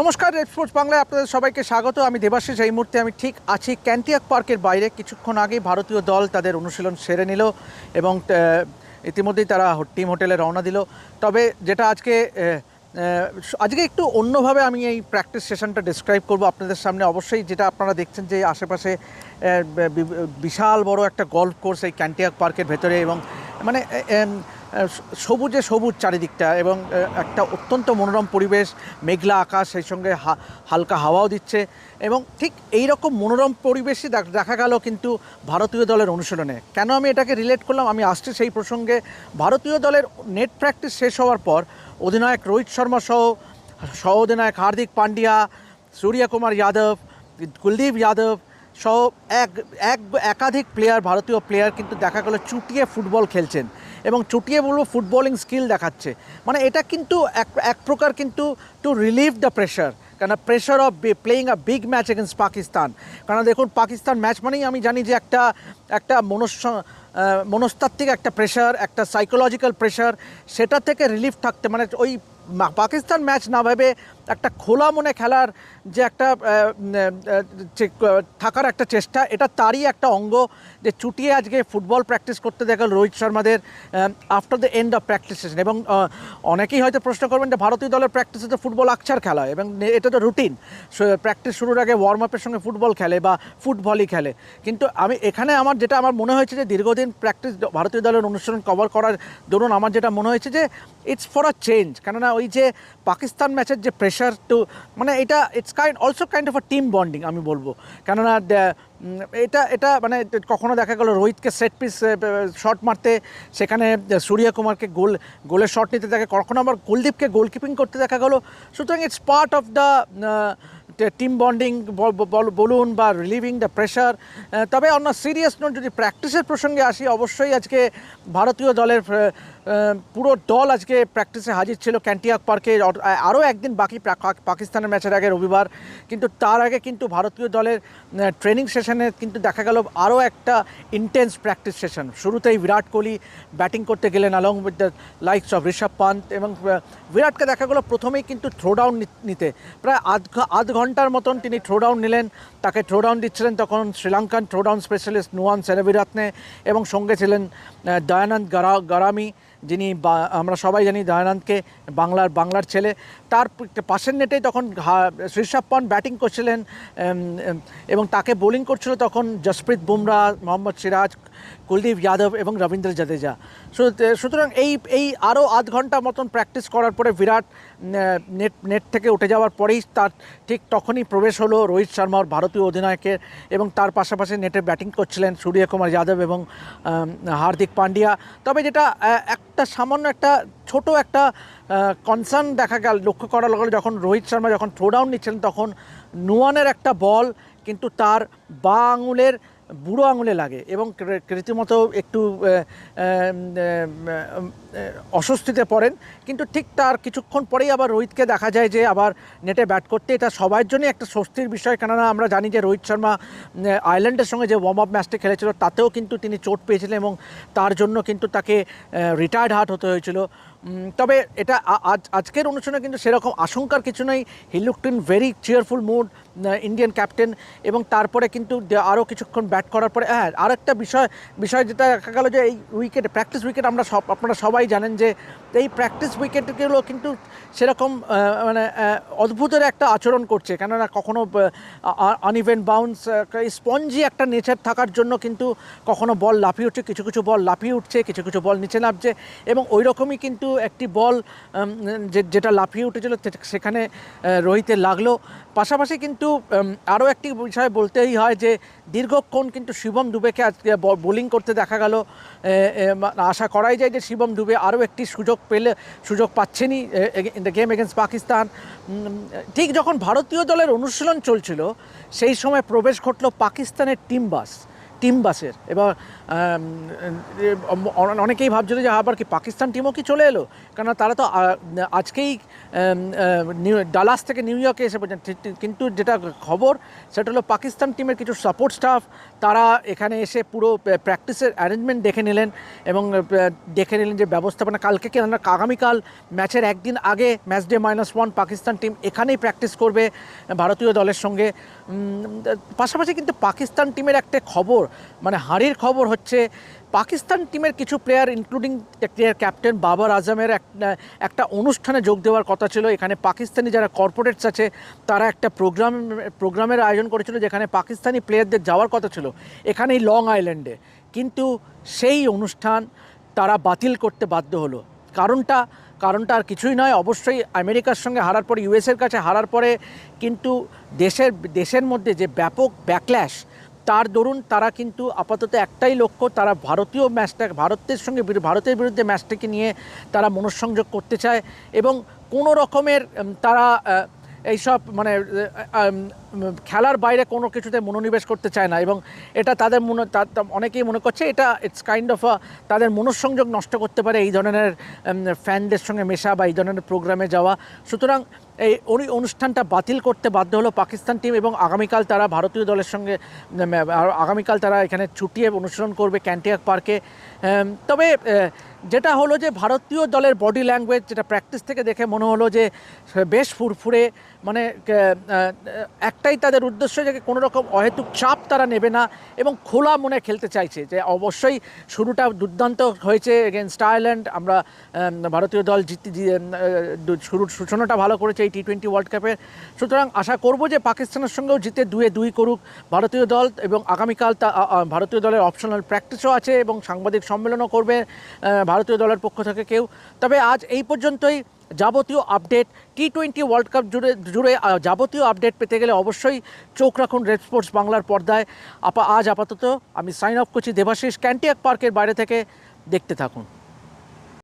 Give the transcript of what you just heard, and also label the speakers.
Speaker 1: নমস্কার রেড বাংলায় আপনাদের সবাইকে স্বাগত। আমি দেবাশিস, এই মুহূর্তে আমি ঠিক আছি ক্যান্টিয়াক পার্কের বাইরে। কিছুক্ষণ আগেই ভারতীয় দল তাদের অনুশীলন সেরে নিল এবং ইতিমধ্যেই তারা টিম হোটেলে রওনা দিল। তবে যেটা আজকে আজকে একটু অন্যভাবে আমি এই প্র্যাকটিস সেশনটা ডিসক্রাইব করব আপনাদের সামনে। অবশ্যই যেটা আপনারা দেখছেন যে আশেপাশে বিশাল বড় একটা গল্ফ কোর্স এই ক্যান্টিয়াক পার্কের ভেতরে এবং মানে সবুজে সবুজ চারিদিকটা এবং একটা অত্যন্ত মনোরম পরিবেশ, মেঘলা আকাশ, সেই সঙ্গে হালকা হাওয়াও দিচ্ছে এবং ঠিক এই রকম মনোরম পরিবেশই দেখা গেল কিন্তু ভারতীয় দলের অনুশীলনে। কেন আমি এটাকে রিলেট করলাম? আমি আসছি সেই প্রসঙ্গে। ভারতীয় দলের নেট প্র্যাকটিস শেষ হওয়ার পর অধিনায়ক রোহিত শর্মা সহ সহ অধিনায়ক হার্দিক পান্ডিয়া সূর্য কুমার যাদব, কুলদীপ যাদব সহ এক এক, একাধিক প্লেয়ার ভারতীয় প্লেয়ার কিন্তু দেখা গেল চুটিয়ে ফুটবল খেলছেন। এবং চুটিয়ে বলব ফুটবলিং স্কিল দেখাচ্ছে। মানে এটা কিন্তু এক এক প্রকার কিন্তু টু রিলিভ দ্য প্রেশার কেন pressure of playing a big match against Pakistan. কারণ দেখুন, পাকিস্তান ম্যাচ মানেই আমি জানি যে একটা একটা মনস্য মনস্তাত্ত্বিক একটা প্রেশার একটা সাইকোলজিক্যাল প্রেশার সেটা থেকে রিলিফ থাকতে মানে ওই পাকিস্তান ম্যাচ না ভেবে একটা খোলা মনে খেলার যে একটা থাকার একটা চেষ্টা, এটা তারই একটা অঙ্গ যে চুটিয়ে আজকে ফুটবল প্র্যাকটিস করতে দেখা Rohit শর্মাদের after the end of practice session এবং অনেকেই হয়তো প্রশ্ন করবেন যে ভারতীয় দলের প্র্যাকটিসে তো ফুটবল আকছার খেলা হয় এবং এটা তো রুটিন প্র্যাকটিস শুরুর আগে ওয়ার্ম আপের সঙ্গে ফুটবল খেলে বা ফুটবলই খেলে। কিন্তু আমি, এখানে আমার যেটা আমার মনে হয়েছে যে দীর্ঘদিন প্র্যাকটিস ভারতীয় দলের অনুষ্ঠান কভার করার দরুন আমার যেটা মনে হয়েছে যে ইটস ফর আ চেঞ্জ কেননা ওই যে পাকিস্তান ম্যাচের যে প্রেশার টু মানে এটা it's kind also kind of a team bonding আমি বলব। কেননা এটা এটা মানে কখনো দেখা গেল রোহিতকে সেট পিস শট মারতে, সেখানে সূর্য কুমারকে গোল, গোলের শট নিতে দেখা, কখনো আবার কুলদীপকে গোলকিপিং করতে দেখা গেলো। সুতরাং it's part of the team bonding বলুন বা রিলিভিং দ্য প্রেশার তবে অন্য সিরিয়াস নোট যদি প্র্যাকটিসের প্রসঙ্গে আসি, অবশ্যই আজকে ভারতীয় দলের পুরো দল আজকে প্র্যাকটিসে হাজির ছিল। ক্যান্টিয়াক পার্কে আরও একদিন বাকি পাকিস্তানের ম্যাচের আগে রবিবার। কিন্তু তার আগে কিন্তু ভারতীয় দলের ট্রেনিং সেশনে কিন্তু দেখা গেল আরও একটা ইন্টেন্স প্র্যাকটিস সেশন শুরুতেই বিরাট কোহলি ব্যাটিং করতে গেলেন along with the likes of Rishabh Pant এবং বিরাটকে দেখা গেলো প্রথমেই কিন্তু থ্রো ডাউন নিতে। প্রায় আধ আধ ঘণ্টার মতন তিনি থ্রো ডাউন নিলেন। তাকে থ্রো ডাউন দিচ্ছিলেন তখন Sri Lankan throw down specialist Nuwan Seneviratne এবং সঙ্গে ছিলেন দয়ানন্দ গারা গারামি। যিনি আমরা সবাই জানি দয়ানন্দকে বাংলার বাংলার ছেলে। তার পাশের নেটেই তখন ঋষভ ব্যাটিং করছিলেন এবং তাকে বোলিং করছিল তখন জসপ্রীত বুমরা, মোহাম্মদ সিরাজ কুলদীপ যাদব এবং রবীন্দ্র জাদেজা। সুতরাং এই এই আরও আধ ঘণ্টা মতন প্র্যাকটিস করার পরে বিরাট নেট নেট থেকে উঠে যাওয়ার পরেই তার ঠিক তখনই প্রবেশ হলো রোহিত শর্মা ওর ভারতীয় অধিনায়কের এবং তার পাশাপাশি নেটে ব্যাটিং করছিলেন সূর্যকুমার যাদব এবং হার্দিক পান্ডিয়া। তবে যেটা একটা সামান্য একটা ছোট একটা কনসার্ন দেখা গেল, লক্ষ্য করা গেল যখন রোহিত শর্মা যখন থ্রো ডাউন নিচ্ছিলেন তখন নুয়ানের একটা বল কিন্তু তার বা আঙুলের বুড়ো আঙুলে লাগে এবং রীতিমতো একটু অস্বস্তিতে পড়েন। কিন্তু ঠিক তার কিছুক্ষণ পরেই আবার রোহিতকে দেখা যায় যে আবার নেটে ব্যাট করতে। এটা সবার জন্যই একটা স্বস্তির বিষয়। কেননা আমরা জানি যে রোহিত শর্মা আয়ারল্যান্ডের সঙ্গে যে ওয়ার্ম আপ ম্যাচটি খেলেছিল, তাতেও কিন্তু তিনি চোট পেয়েছিলেন এবং তার জন্য কিন্তু তাকে রিটায়ার্ড হার্ট হতে হয়েছিল। তবে এটা আজ, আজকের অনুষ্ঠানে কিন্তু সেরকম আশঙ্কার কিছু নেই। He looked in very cheerful mood Indian captain এবং তারপরে কিন্তু আরও কিছুক্ষণ ব্যাট করার পরে হ্যাঁ আর একটা বিষয় বিষয় যেটা দেখা গেল যে এই উইকেটে প্র্যাকটিস উইকেট আমরা সব, আপনারা সবাই জানেন যে এই প্র্যাকটিস উইকেটগুলো কিন্তু সেরকম মানে অদ্ভুতের একটা আচরণ করছে। কেননা কখনো আনইভেন বাউন্স স্পঞ্জি একটা নেচার থাকার জন্য কিন্তু কখনো বল লাফিয়ে উঠছে, কিছু কিছু বল লাফিয়ে উঠছে, কিছু কিছু বল নিচে নামছে এবং ওই রকমই কিন্তু একটি বল যেটা লাফিয়ে উঠেছিল সেখানে রোহিতের লাগল। পাশাপাশি কিন্তু আরও একটি বিষয় বলতেই হয় যে, দীর্ঘক্ষণ কিন্তু শিবম দুবেকে আজকে বোলিং করতে দেখা গেল। আশা করাই যায় যে শিবম দুবে আরও একটি সুযোগ পেলে, সুযোগ পাচ্ছেনি in the game against Pakistan. ঠিক যখন ভারতীয় দলের অনুশীলন চলছিল, সেই সময় প্রবেশ ঘটল পাকিস্তানের টিম বাস। টিম বাসের। এবার অনেকেই ভাবছিল যে, আবার কি পাকিস্তান টিমও কি চলে এলো? কেননা তারা তো আজকেই নিউ, ডালাস থেকে নিউ ইয়র্কে এসে ঠিক- কিন্তু যেটা খবর, সেটা হলো পাকিস্তান টিমের কিছু সাপোর্ট স্টাফ তারা এখানে এসে পুরো প্র্যাকটিসের অ্যারেঞ্জমেন্ট দেখে নিলেন এবং দেখে নিলেন যে ব্যবস্থাপনা কালকে কি আগামীকাল ম্যাচের একদিন আগে match day minus one Pakistan team এখানেই প্র্যাকটিস করবে ভারতীয় দলের সঙ্গে। পাশাপাশি কিন্তু পাকিস্তান টিমের একটা খবর মানে হারির খবর হচ্ছে পাকিস্তান টিমের কিছু প্লেয়ার ইনক্লুডিং প্লেয়ার ক্যাপ্টেন বাবার আজমের একটা অনুষ্ঠানে যোগ দেওয়ার কথা ছিল। এখানে পাকিস্তানি যারা কর্পোরেটস আছে, তারা একটা প্রোগ্রাম প্রোগ্রামের আয়োজন করেছিল যেখানে পাকিস্তানি প্লেয়ারদের যাওয়ার কথা ছিল, এখানেই লং আইল্যান্ডে কিন্তু সেই অনুষ্ঠান তারা বাতিল করতে বাধ্য হলো। কারণটা কারণটা আর কিছুই নয়। অবশ্যই আমেরিকার সঙ্গে হারার পরে ইউএসের কাছে হারার পরে, কিন্তু দেশের দেশের মধ্যে যে ব্যাপক ব্যাকল্যাশ তার দরুন তারা কিন্তু আপাতত একটাই লক্ষ্য, তারা ভারতীয় ম্যাচটা, ভারতের সঙ্গে ভারতের বিরুদ্ধে ম্যাচটাকে নিয়ে তারা মনঃসংযোগ করতে চায় এবং কোনো রকমের তারা এইসব মানে খেলার বাইরে কোনো কিছুতে মনোনিবেশ করতে চায় না এবং এটা তাদের মনে অনেকেই মনে করছে এটা ইটস কাইন্ড অফ তাদের মনঃসংযোগ নষ্ট করতে পারে এই ধরনের ফ্যানদের সঙ্গে মেশা বা এই ধরনের প্রোগ্রামে যাওয়া। সুতরাং এই অনুষ্ঠানটা বাতিল করতে বাধ্য হলো পাকিস্তান টিম এবং আগামীকাল তারা ভারতীয় দলের সঙ্গে আগামীকাল তারা এখানে ছুটিয়ে অনুসরণ করবে ক্যান্টিয়াক পার্কে তবে যেটা হলো যে ভারতীয় দলের বডি ল্যাঙ্গুয়েজ যেটা প্র্যাকটিস থেকে দেখে মনে হলো যে বেশ ফুরফুরে মানে একটাই তাদের উদ্দেশ্য যে কোনো রকম অহেতুক চাপ তারা নেবে না এবং খোলা মনে খেলতে চাইছে যে অবশ্যই শুরুটা দুর্দান্ত হয়েছে এগেনস্ট আয়ারল্যান্ড আমরা ভারতীয় দল জিতে শুরুর সূচনাটা ভালো করেছে এই টি টোয়েন্টি ওয়ার্ল্ড কাপের সুতরাং আশা করব যে পাকিস্তানের সঙ্গেও জিতে দুয়ে দুই করুক ভারতীয় দল এবং আগামীকাল তা ভারতীয় দলের অপশনাল প্র্যাকটিসও আছে এবং সাংবাদিক সম্মেলনও করবে ভারতীয় দলের পক্ষ থেকে কেউ। তবে আজ এই পর্যন্তই। যাবতীয় update T twenty world cup জুড়ে জুড়ে যাবতীয় আপডেট পেতে গেলে অবশ্যই চোখ রাখুন রেড স্পোর্টস বাংলার পর্দায়। আপা, আজ আপাতত আমি সাইন অফ করছি দেবাশিস ক্যান্টিয়াক পার্কের বাইরে থেকে দেখতে থাকুন।